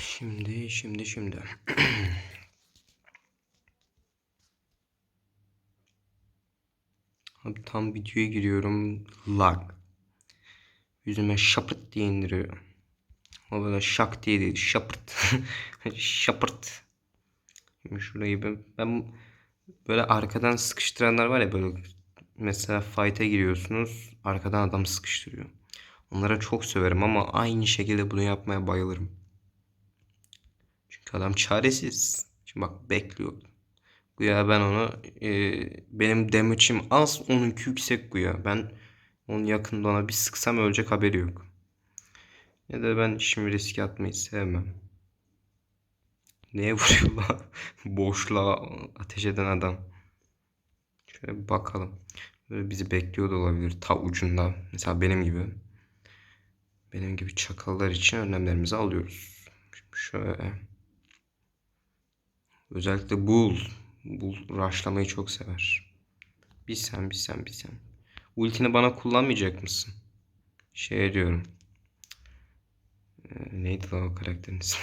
Şimdi, şimdi, şimdi. Abi tam videoya giriyorum. Lag. Yüzüme şapırt diye indiriyor. O böyle şak diye değil. Şapırt. şapırt. Şimdi şurayı ben, ben böyle arkadan sıkıştıranlar var ya böyle mesela fight'a giriyorsunuz arkadan adam sıkıştırıyor. Onlara çok söverim ama aynı şekilde bunu yapmaya bayılırım. Adam çaresiz. Şimdi bak bekliyor. Güya ben onu e, benim damage'im az onunki yüksek güya. Ben onun yakında ona bir sıksam ölecek haberi yok. Ya da ben şimdi riske atmayı sevmem. Neye vuruyor lan? Boşluğa ateş eden adam. Şöyle bir bakalım. Böyle bizi bekliyor da olabilir ta ucunda. Mesela benim gibi. Benim gibi çakallar için önlemlerimizi alıyoruz. Şimdi şöyle. Özellikle Bull. Bull rushlamayı çok sever. Bir sen bir sen bir sen. Ultini bana kullanmayacak mısın? Şey diyorum. Ee, neydi o karakterin ismi?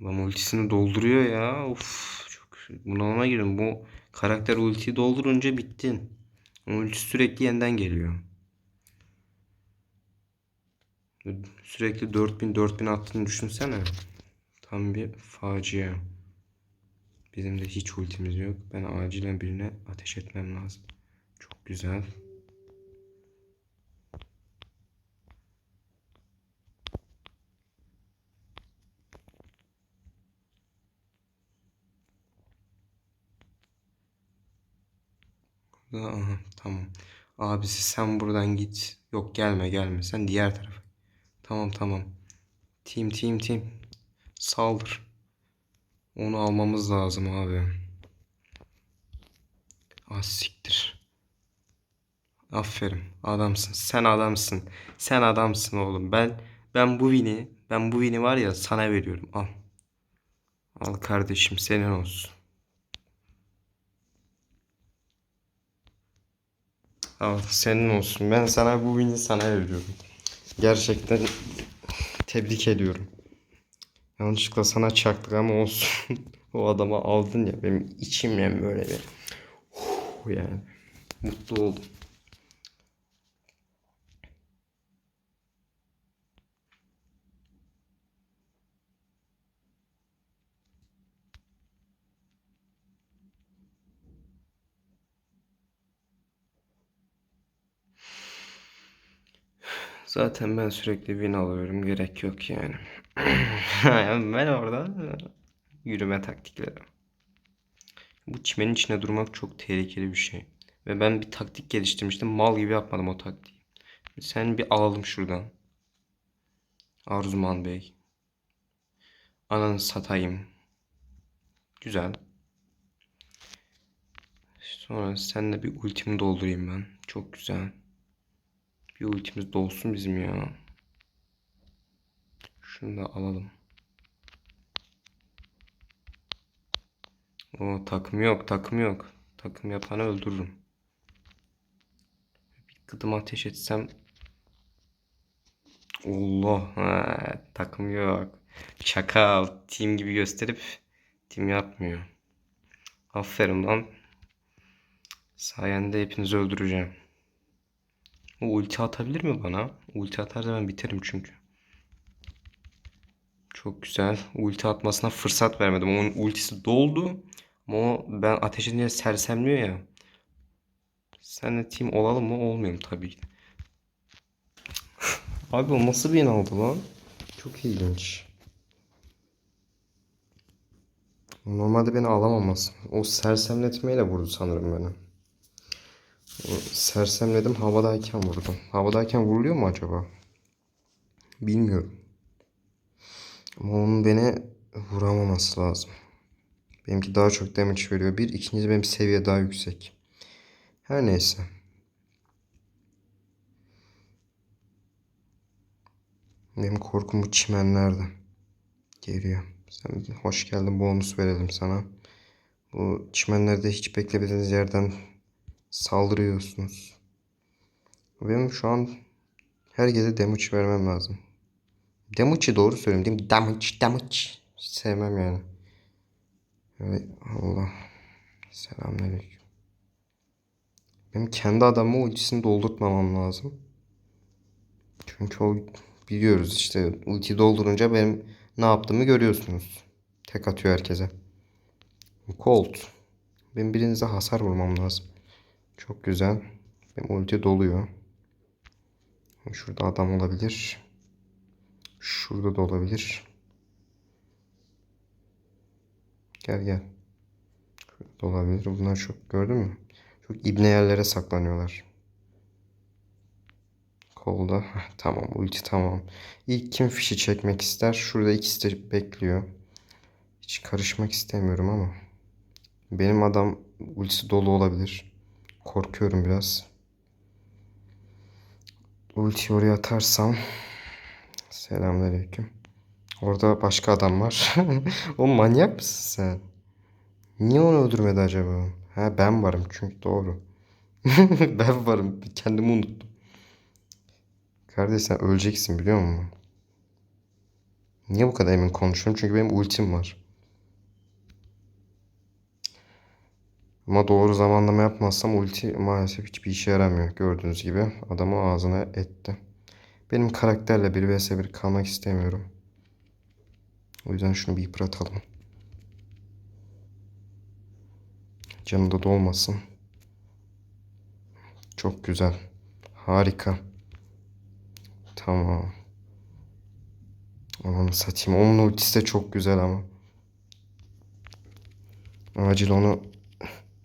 Adam ultisini dolduruyor ya. Of çok bunalıma girdim. Bu karakter ultiyi doldurunca bittin. Ultisi sürekli yeniden geliyor. Sürekli 4000 4000 attığını düşünsene. Tam bir facia. Bizim de hiç ultimiz yok. Ben acilen birine ateş etmem lazım. Çok güzel. Aha, tamam. Abisi sen buradan git. Yok gelme gelme. Sen diğer tarafa. Tamam tamam. Team team team. Saldır. Onu almamız lazım abi. Ah. Aferin. Adamsın. Sen adamsın. Sen adamsın oğlum. Ben ben bu vini ben bu vini var ya sana veriyorum. Al. Al kardeşim senin olsun. Al senin olsun. Ben sana bu vini sana veriyorum. Gerçekten tebrik ediyorum. Yanlışlıkla sana çaktık ama olsun. o adamı aldın ya benim içimle böyle bir huh, yani mutlu oldum. Zaten ben sürekli win alıyorum. Gerek yok yani. ben orada yürüme taktikleri. Bu çimenin içine durmak çok tehlikeli bir şey. Ve ben bir taktik geliştirmiştim. Mal gibi yapmadım o taktiği. Sen bir alalım şuradan. Arzuman Bey. Ananı satayım. Güzel. Sonra seninle bir ultimi doldurayım ben. Çok güzel. Bir ultimiz dolsun bizim ya. Şunu da alalım. O takım yok, takım yok. Takım yapanı öldürürüm. Bir gıdım ateş etsem Allah ha, takım yok. Çakal team gibi gösterip team yapmıyor. Aferin lan. Sayende hepinizi öldüreceğim. O ulti atabilir mi bana? Ulti atarsa ben biterim çünkü. Çok güzel. Ulti atmasına fırsat vermedim. Onun ultisi doldu. Ama o ben ateş edince sersemliyor ya. Senle team olalım mı? Olmuyorum tabii ki. Abi o nasıl bir aldı lan? Çok ilginç. Normalde beni alamamaz. O sersemletmeyle vurdu sanırım beni. Sersemledim havadayken vurdum. Havadayken vuruluyor mu acaba? Bilmiyorum. Ama onun beni vuramaması lazım. Benimki daha çok damage veriyor. Bir, ikincisi benim seviye daha yüksek. Her neyse. Benim korkum bu çimenlerde. Geliyor. Sen hoş geldin bonus verelim sana. Bu çimenlerde hiç beklemediğiniz yerden saldırıyorsunuz. Benim şu an herkese damage vermem lazım. Damage'i doğru söylüyorum değil mi? Damage, damage. Sevmem yani. Evet, Allah. Selamünaleyküm. Benim kendi adamı ultisini doldurtmamam lazım. Çünkü o biliyoruz işte ulti doldurunca benim ne yaptığımı görüyorsunuz. Tek atıyor herkese. Colt. Benim birinize hasar vurmam lazım. Çok güzel. Benim ulti doluyor. Şurada adam olabilir. Şurada da olabilir. Gel gel. Şurada da olabilir. Bunlar çok gördün mü? Çok ibne yerlere saklanıyorlar. Kolda. Tamam ulti tamam. İlk kim fişi çekmek ister? Şurada ikisi de bekliyor. Hiç karışmak istemiyorum ama. Benim adam ultisi dolu olabilir. Korkuyorum biraz. Ulti oraya atarsam. Selamünaleyküm. Orada başka adam var. o manyak mısın sen? Niye onu öldürmedi acaba? Ha ben varım çünkü doğru. ben varım. Kendimi unuttum. Kardeş sen öleceksin biliyor musun? Niye bu kadar emin konuşuyorum? Çünkü benim ultim var. Ama doğru zamanlama yapmazsam ulti maalesef hiçbir işe yaramıyor. Gördüğünüz gibi adamı ağzına etti. Benim karakterle bir vs bir kalmak istemiyorum. O yüzden şunu bir yıpratalım. Canı da dolmasın. Çok güzel. Harika. Tamam. Aman satayım. Onun ultisi de çok güzel ama. Acil onu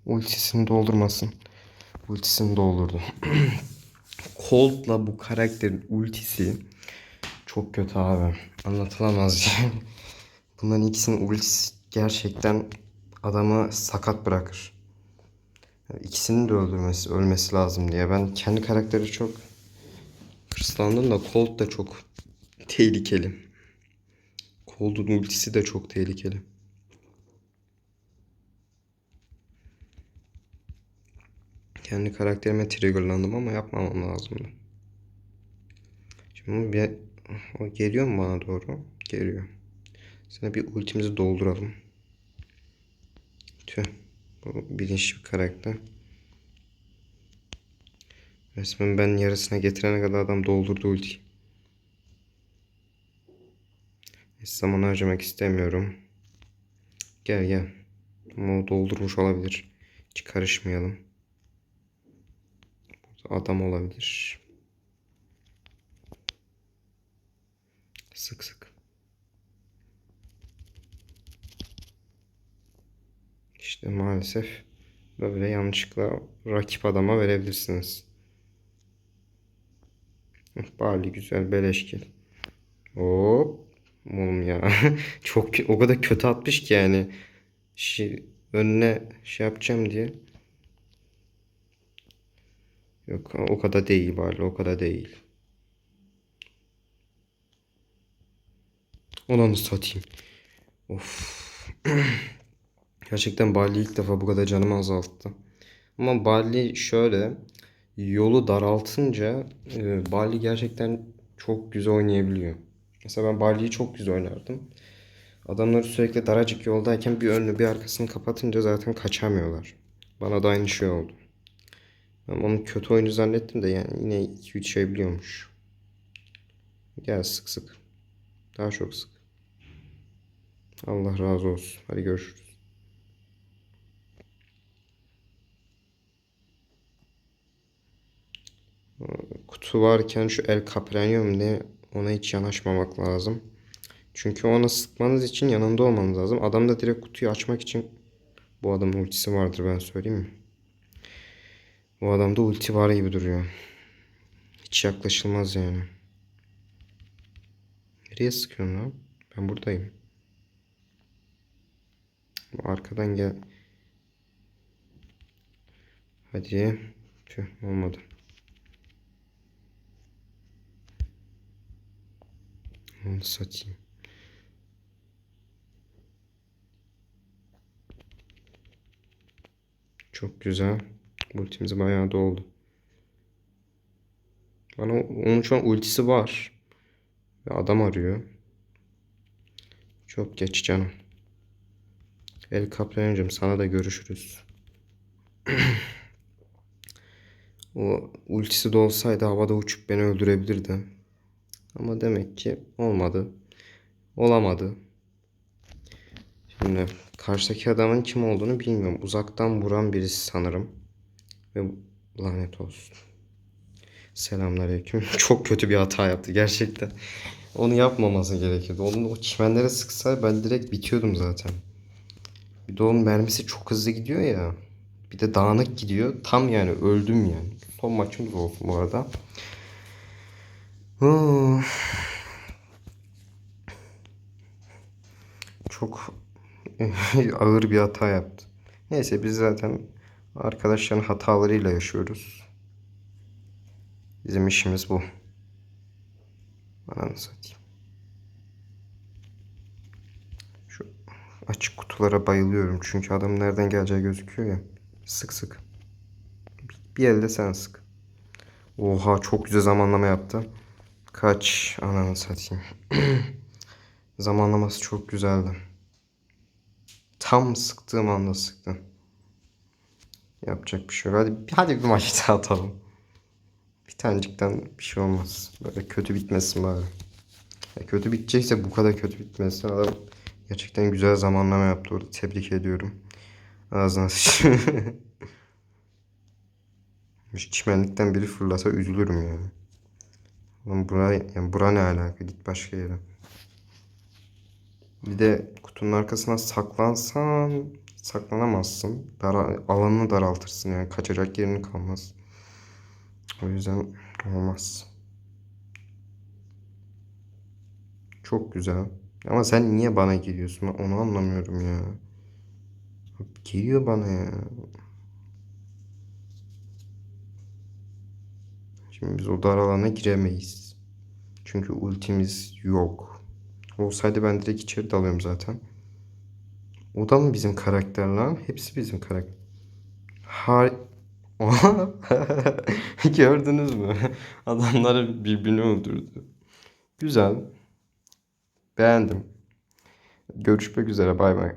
ultisini doldurmasın. Ultisini doldurdu. Colt'la bu karakterin ultisi çok kötü abi. Anlatılamaz yani. Bunların ikisinin ultisi gerçekten adamı sakat bırakır. İkisinin de öldürmesi, ölmesi lazım diye. Ben kendi karakteri çok hırslandım da Colt da çok tehlikeli. Colt'un ultisi de çok tehlikeli. Kendi karakterime triggerlandım ama yapmamam lazımdı. Şimdi bir o geliyor mu bana doğru? Geliyor. Sana bir ultimizi dolduralım. Tüh. Bu bilinçli bir karakter. Resmen ben yarısına getirene kadar adam doldurdu ulti. Hiç zaman harcamak istemiyorum. Gel gel. Ama o doldurmuş olabilir. Hiç karışmayalım. Adam olabilir. Sık sık. İşte maalesef böyle yanlışlıkla rakip adama verebilirsiniz. Bali güzel beleşkil. Hop. Oğlum ya. Çok o kadar kötü atmış ki yani. Şey, önüne şey yapacağım diye. Yok o kadar değil bari o kadar değil. Onu satayım. Of. Gerçekten Barley ilk defa bu kadar canımı azalttı. Ama Barley şöyle yolu daraltınca e, Barley gerçekten çok güzel oynayabiliyor. Mesela ben Barley'i çok güzel oynardım. Adamları sürekli daracık yoldayken bir önünü bir arkasını kapatınca zaten kaçamıyorlar. Bana da aynı şey oldu. Ben onu kötü oyuncu zannettim de yani yine 2-3 şey biliyormuş. Gel sık sık. Daha çok sık. Allah razı olsun. Hadi görüşürüz. Kutu varken şu El Capranium ne ona hiç yanaşmamak lazım. Çünkü ona sıkmanız için yanında olmanız lazım. Adam da direkt kutuyu açmak için bu adamın ultisi vardır ben söyleyeyim mi? Bu adamda ulti var gibi duruyor. Hiç yaklaşılmaz yani. Nereye sıkıyorsun lan? Ben buradayım. Arkadan gel. Hadi. Tüh olmadı. Onu satayım. Çok güzel. Ultimiz bayağı doldu. Bana onun şu an ultisi var. Ve adam arıyor. Çok geç canım. El Caprio'cum sana da görüşürüz. o ultisi de olsaydı havada uçup beni öldürebilirdi. Ama demek ki olmadı. Olamadı. Şimdi karşıdaki adamın kim olduğunu bilmiyorum. Uzaktan vuran birisi sanırım. Ve lanet olsun. Selamünaleyküm. Çok kötü bir hata yaptı gerçekten. Onu yapmaması gerekiyordu. Onu o çimenlere sıksa ben direkt bitiyordum zaten. Bir de onun mermisi çok hızlı gidiyor ya. Bir de dağınık gidiyor. Tam yani öldüm yani. Son maçımız olsun bu arada. Çok ağır bir hata yaptı. Neyse biz zaten arkadaşların hatalarıyla yaşıyoruz. Bizim işimiz bu. Ananı satayım. Şu açık kutulara bayılıyorum. Çünkü adam nereden geleceği gözüküyor ya. Sık sık. Bir- elde sen sık. Oha çok güzel zamanlama yaptı. Kaç ananı satayım. Zamanlaması çok güzeldi. Tam sıktığım anda sıktı. Yapacak bir şey yok. Hadi, hadi bir maç daha atalım. Bir tanecikten bir şey olmaz. Böyle kötü bitmesin bari. Ya kötü bitecekse bu kadar kötü bitmesin. Adam gerçekten güzel zamanlama yaptı orada. Tebrik ediyorum. Ağzına sıçayım. Çimenlikten biri fırlasa üzülürüm yani. Oğlum bura, yani bura ne alaka? Git başka yere. Bir de kutunun arkasına saklansan saklanamazsın. Dara, alanını daraltırsın yani kaçacak yerin kalmaz. O yüzden olmaz. Çok güzel. Ama sen niye bana geliyorsun? Onu anlamıyorum ya. Geliyor bana ya. Şimdi biz o dar alana giremeyiz. Çünkü ultimiz yok. Olsaydı ben direkt içeri dalıyorum zaten. O da mı bizim karakter lan? Hepsi bizim karakter. Har Gördünüz mü? Adamları birbirini öldürdü. Güzel. Beğendim. Görüşmek üzere. Bay bay.